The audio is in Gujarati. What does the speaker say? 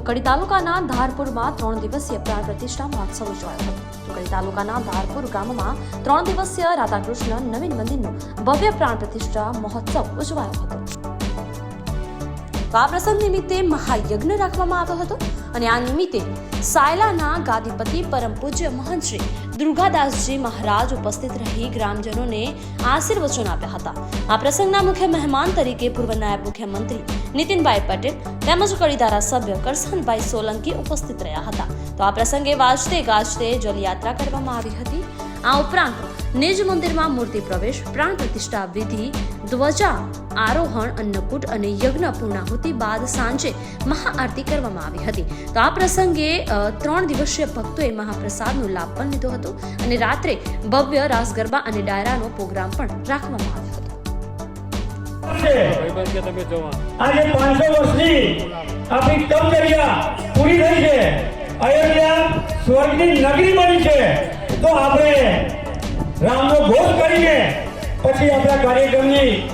કડી તાલુકાના ધારપુરમાં ત્રણ દિવસીય પ્રાણ પ્રતિષ્ઠા મહોત્સવ ઉજવાયો હતો. તો કડી તાલુકાના ધારપુર ગામમાં ત્રણ દિવસીય રાધાકૃષ્ણ નવીન મંદિરનો ભવ્ય પ્રાણ પ્રતિષ્ઠા મહોત્સવ ઉજવાયો હતો. તો આ પ્રસંગ નિમિત્તે મહાયજ્ઞ રાખવામાં આવ્યો હતો અને આ નિમિત્તે સાયલાના ગાદીપતિ પરમ પૂજ્ય મહંત દુર્ગાદાસજી મહારાજ ઉપસ્થિત રહી ગ્રામજનોને આશીર્વચન આપ્યા હતા. આ પ્રસંગના મુખ્ય મહેમાન તરીકે પૂર્વ નાયબ મુખ્યમંત્રી નીતિનભાઈ પટેલ તેમજ કડી ધારાસભ્ય કરસનભાઈ સોલંકી ઉપસ્થિત રહ્યા હતા. તો આ પ્રસંગે વાજતે ગાજતે જલયાત્રા કરવામાં આવી હતી. આ ઉપરાંત નિજ મંદિરમાં મૂર્તિ પ્રવેશ, પ્રાણ પ્રતિષ્ઠા વિધિ, ધ્વજા, આરોહણ, અન્નકૂટ અને યજ્ઞ પૂર્ણાહુતિ બાદ સાંજે મહાઆરતી કરવામાં આવી હતી. તો આ પ્રસંગે ત્રણ દિવસીય ભક્તોએ મહાપ્રસાદનો લાભ પણ લીધો હતો અને રાત્રે ભવ્ય રાસ ગરબા અને ડાયરાનો પ્રોગ્રામ પણ રાખવામાં આવ્યો હતો. આજે પાંચસો વર્ષની આપણી તપચર્યા પૂરી થઈ છે. અયોધ્યા સ્વર્ગની નગરી બની છે. તો આપણે રામનો ભોગ કરીને પછી આપણા કાર્યક્રમની